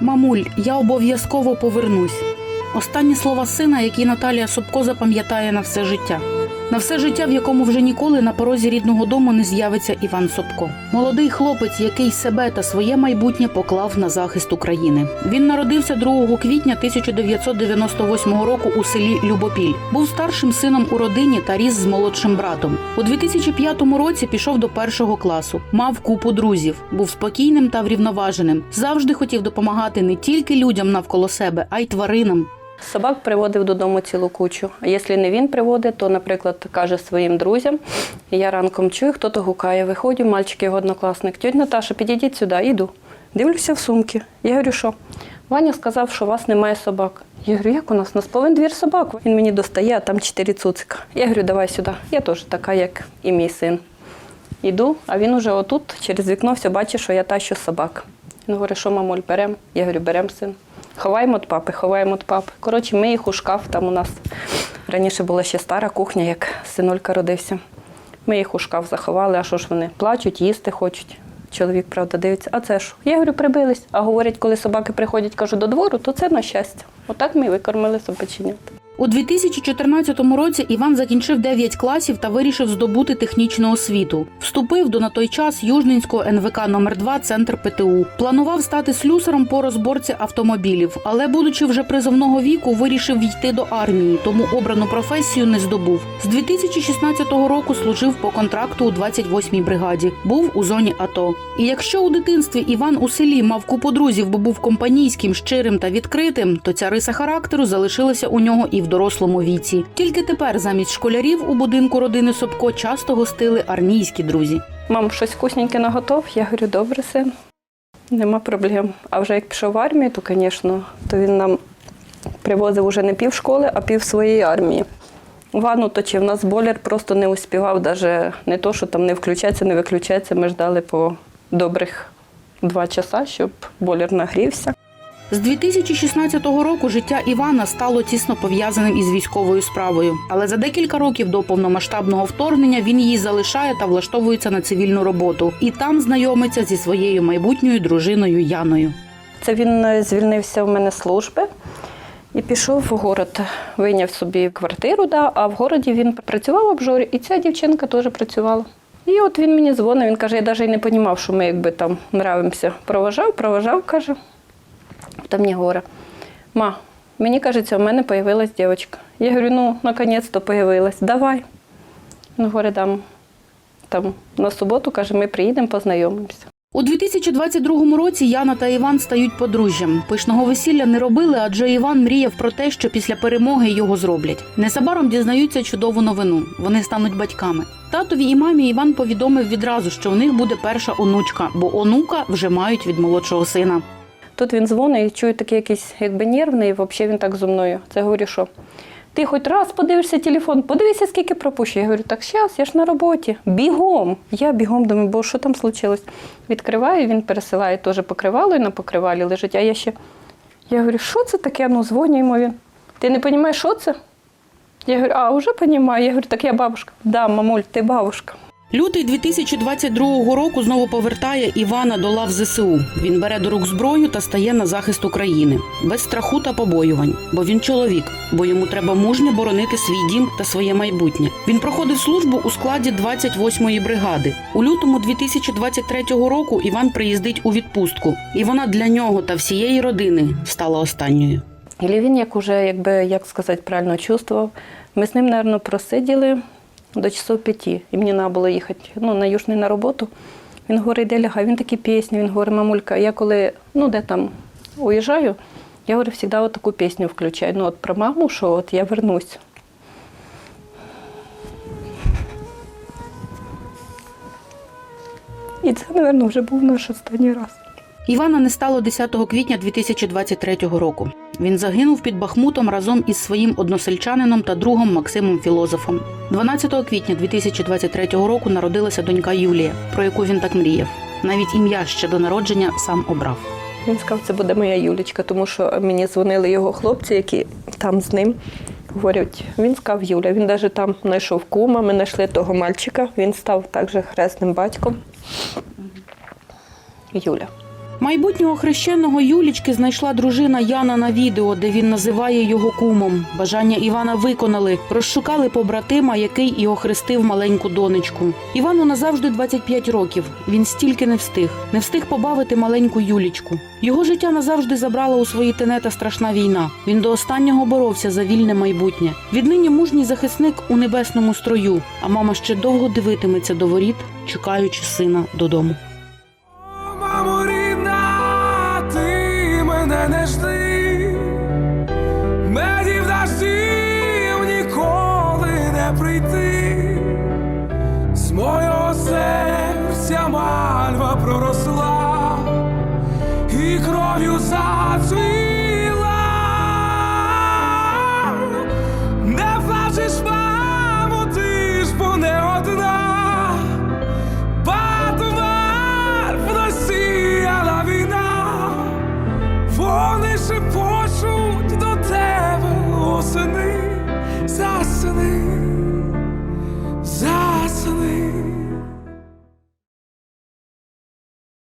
Мамуль, я обов'язково повернусь. Останні слова сина, які Наталія Собко запам'ятає на все життя. На все життя, в якому вже ніколи на порозі рідного дому не з'явиться Іван Собко. Молодий хлопець, який себе та своє майбутнє поклав на захист України. Він народився 2 квітня 1998 року у селі Любопіль. Був старшим сином у родині та ріс з молодшим братом. У 2005 році пішов до першого класу. Мав купу друзів, був спокійним та врівноваженим. Завжди хотів допомагати не тільки людям навколо себе, а й тваринам. Собак приводив додому цілу кучу. Якщо не він приводить, то, наприклад, каже своїм друзям. Я ранком чую, хто-то гукає. Виходжу, мальчик його однокласник. Тьоть Наташа, підійдіть сюди, іду. Дивлюся в сумки. Я говорю, що? Ваня сказав, що у вас немає собак. Я говорю, як у нас? У нас повен двір собак. Він мені достає, а там чотири цуцика. Я говорю, давай сюди. Я теж така, як і мій син. Іду, а він уже отут через вікно все бачить, що я тащу собак. Він говорить, що мамуль, беремо? Я говорю, беремо син. Ховаємо від папи, ховаємо від папи. Коротше, ми їх у шкаф, там у нас раніше була ще стара кухня, як синулька родився. Ми їх у шкаф заховали, а що ж вони плачуть, їсти хочуть. Чоловік, правда, дивиться, а це що? Я говорю, прибились. А говорять, коли собаки приходять, кажу, до двору, то це на щастя. Отак ми і викормили собаченят. У 2014 році Іван закінчив 9 класів та вирішив здобути технічну освіту. Вступив до на той час Южненського НВК номер 2 центр ПТУ. Планував стати слюсарем по розборці автомобілів, але, будучи вже призовного віку, вирішив йти до армії, тому обрану професію не здобув. З 2016 року служив по контракту у 28-й бригаді. Був у зоні АТО. І якщо у дитинстві Іван у селі мав купу друзів, бо був компанійським, щирим та відкритим, то ця риса характеру залишилася у нього і в дорослому віці. Тільки тепер замість школярів у будинку родини Собко часто гостили армійські друзі. Мам, щось вкусненьке наготов? Я говорю, добре, син, нема проблем. А вже як пішов в армію, то, звісно, то він нам привозив уже не пів школи, а пів своєї армії. Ванну точив, у нас бойлер просто не успівав, навіть не то, що там не включається, не виключається. Ми ждали по добрих два часа, щоб бойлер нагрівся. З 2016 року життя Івана стало тісно пов'язаним із військовою справою. Але за декілька років до повномасштабного вторгнення він її залишає та влаштовується на цивільну роботу. І там знайомиться зі своєю майбутньою дружиною Яною. Це він е, звільнився в мене з служби і пішов в город. Вийняв собі квартиру, да, а в городі він працював в обжорі, і ця дівчинка теж працювала. І от він мені дзвонив, він каже, я навіть не розумів, що ми якби там нравимося. Проважав, проважав, каже. Там мені говорить, ма, мені кажеться, у мене з'явилась дівчинка. Я говорю, ну, наконець-то появилась, давай. Ну, говорить, там, там на суботу, каже, ми приїдемо, познайомимося. У 2022 році Яна та Іван стають подружжям. Пишного весілля не робили, адже Іван мріяв про те, що після перемоги його зроблять. Незабаром дізнаються чудову новину. Вони стануть батьками. Татові і мамі Іван повідомив відразу, що у них буде перша онучка, бо онука вже мають від молодшого сина. Тут він дзвонить і чую такий якийсь якби нервний, і взагалі він так зі мною. Це говорю, що ти хоч раз подивишся телефон, подивися, скільки пропущу. Я говорю, так зараз, я ж на роботі. Бігом. Я бігом думаю, бо що там случилось? Відкриваю, він пересилає теж покривало і на покривалі лежить. А я ще. Я говорю, що це таке? Ну, дзвонюємо він. Ти не розумієш, що це? Я говорю, а вже розумію. Я говорю, так я бабушка. Да, мамуль, ти бабушка. Лютий 2022 року знову повертає Івана до лав ЗСУ. Він бере до рук зброю та стає на захист України без страху та побоювань, бо він чоловік, бо йому треба мужньо боронити свій дім та своє майбутнє. Він проходив службу у складі 28-ї бригади. У лютому 2023 року Іван приїздить у відпустку, і вона для нього та всієї родини стала останньою. І він, як уже, якби, як сказати, правильно чувствував. Ми з ним, мабуть, просиділи до часов п'яті. І мені треба було їхати ну, на Южний на роботу. Він говорить, де лягай, він такі пісні, він говорить, мамулька, я коли ну, де там уїжджаю, я говорю, завжди от таку пісню включаю. Ну, от про маму, що от я вернусь. І це, мабуть, вже був наш останній раз. Івана не стало 10 квітня 2023 року. Він загинув під Бахмутом разом із своїм односельчанином та другом Максимом Філозофом. 12 квітня 2023 року народилася донька Юлія, про яку він так мріяв. Навіть ім'я ще до народження сам обрав. Він сказав, це буде моя Юлічка, тому що мені дзвонили його хлопці, які там з ним. Говорять, він сказав Юля. Він навіть там знайшов кума, ми знайшли того мальчика, він став також хресним батьком. Юля. Майбутнього хрещеного Юлічки знайшла дружина Яна на відео, де він називає його кумом. Бажання Івана виконали. Розшукали побратима, який і охрестив маленьку донечку. Івану назавжди 25 років. Він стільки не встиг, не встиг побавити маленьку Юлічку. Його життя назавжди забрала у свої тенета страшна війна. Він до останнього боровся за вільне майбутнє. Віднині мужній захисник у небесному строю. А мама ще довго дивитиметься до воріт, чекаючи сина додому. Пошуть до тебе осени, засни, засни.